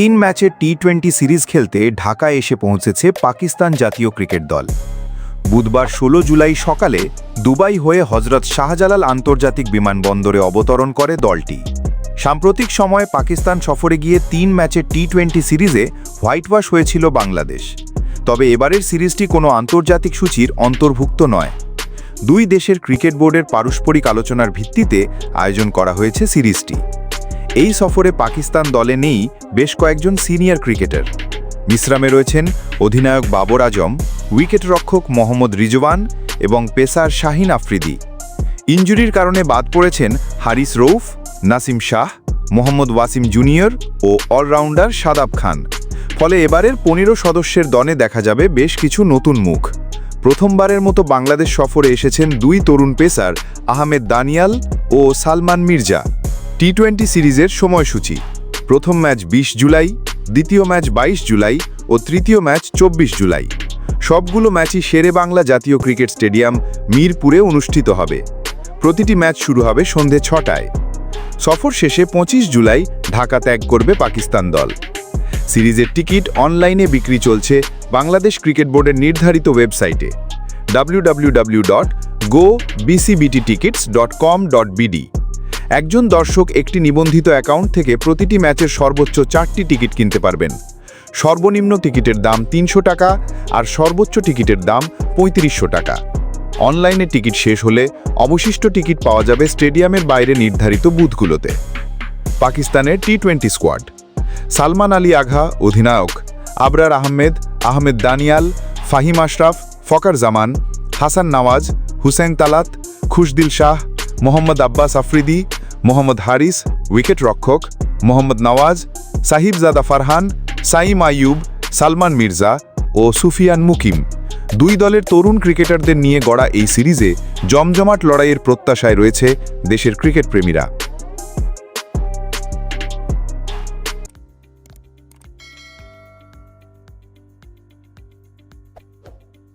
তিন ম্যাচের T twenty series খেলতে ঢাকায় এসে পৌঁছেছে পাকিস্তান জাতীয় ক্রিকেট দল। বুধবার ষোলো জুলাই সকালে দুবাই হয়ে হজরত শাহজালাল আন্তর্জাতিক বিমানবন্দরে অবতরণ করে দলটি। সাম্প্রতিক সময়ে পাকিস্তান সফরে গিয়ে তিন ম্যাচের টি টোয়েন্টি সিরিজে হোয়াইট ওয়াশ হয়েছিল বাংলাদেশ। তবে এবারের সিরিজটি কোনো আন্তর্জাতিক সূচির অন্তর্ভুক্ত নয়। দুই দেশের ক্রিকেট বোর্ডের পারস্পরিক আলোচনার ভিত্তিতে আয়োজন করা হয়েছে সিরিজটি। এই সফরে পাকিস্তান দলে নেই বেশ কয়েকজন সিনিয়র ক্রিকেটার। মিশ্রামে রয়েছেন অধিনায়ক বাবর আজম, উইকেটরক্ষক মোহাম্মদ রিজওয়ান এবং পেসার শাহিন আফ্রিদি। ইঞ্জুরির কারণে বাদ পড়েছেন হারিস রৌফ নাসিম শাহ, মোহাম্মদ ওয়াসিম জুনিয়র ও অলরাউন্ডার সাদাব খান। ফলে এবারের পনেরো সদস্যের দলে দেখা যাবে বেশ কিছু নতুন মুখ। প্রথমবারের মতো বাংলাদেশ সফরে এসেছেন দুই তরুণ পেসার আহমেদ দানিয়াল ও সালমান মির্জা। টি টোয়েন্টি সিরিজের সময়সূচি। প্রথম ম্যাচ ২০ জুলাই, দ্বিতীয় ম্যাচ ২২ জুলাই ও তৃতীয় ম্যাচ ২৪ জুলাই। সবগুলো ম্যাচই শেরে বাংলা জাতীয় ক্রিকেট স্টেডিয়াম মিরপুরে অনুষ্ঠিত হবে। প্রতিটি ম্যাচ শুরু হবে সন্ধে ছটায়। সফর শেষে ২৫ জুলাই ঢাকা ত্যাগ করবে পাকিস্তান দল। সিরিজের টিকিট অনলাইনে বিক্রি চলছে বাংলাদেশ ক্রিকেট বোর্ডের নির্ধারিত ওয়েবসাইটে। www.gobcbttickets.com.bd একজন দর্শক একটি নিবন্ধিত অ্যাকাউন্ট থেকে প্রতিটি ম্যাচের সর্বোচ্চ চারটি টিকিট কিনতে পারবেন। সর্বনিম্ন টিকিটের দাম তিনশো টাকা আর সর্বোচ্চ টিকিটের দাম পঁয়ত্রিশশো টাকা। অনলাইনে টিকিট শেষ হলে অবশিষ্ট টিকিট পাওয়া যাবে স্টেডিয়ামের বাইরে নির্ধারিত বুথগুলোতে। পাকিস্তানের T twenty squad. Salman Ali Agha, অধিনায়ক। আবরার আহমেদ আহমেদ দানিয়াল, ফাহিম আশরাফ, ফকার জামান, হাসান নওয়াজ, হুসেন তালাত, খুশদিল শাহ, মোহাম্মদ আব্বাস আফ্রিদি মোহাম্মদ হারিস উইকেট রক্ষক মোহাম্মদ নওয়াজ, সাহিবজাদা ফারহান, সাইম আয়ুব সালমান মির্জা ও সুফিয়ান মুকিম। দুই দলের তরুণ ক্রিকেটারদের নিয়ে গড়া এই সিরিজে জমজমাট লড়াইয়ের প্রত্যাশায় রয়েছে দেশের ক্রিকেট প্রেমীরা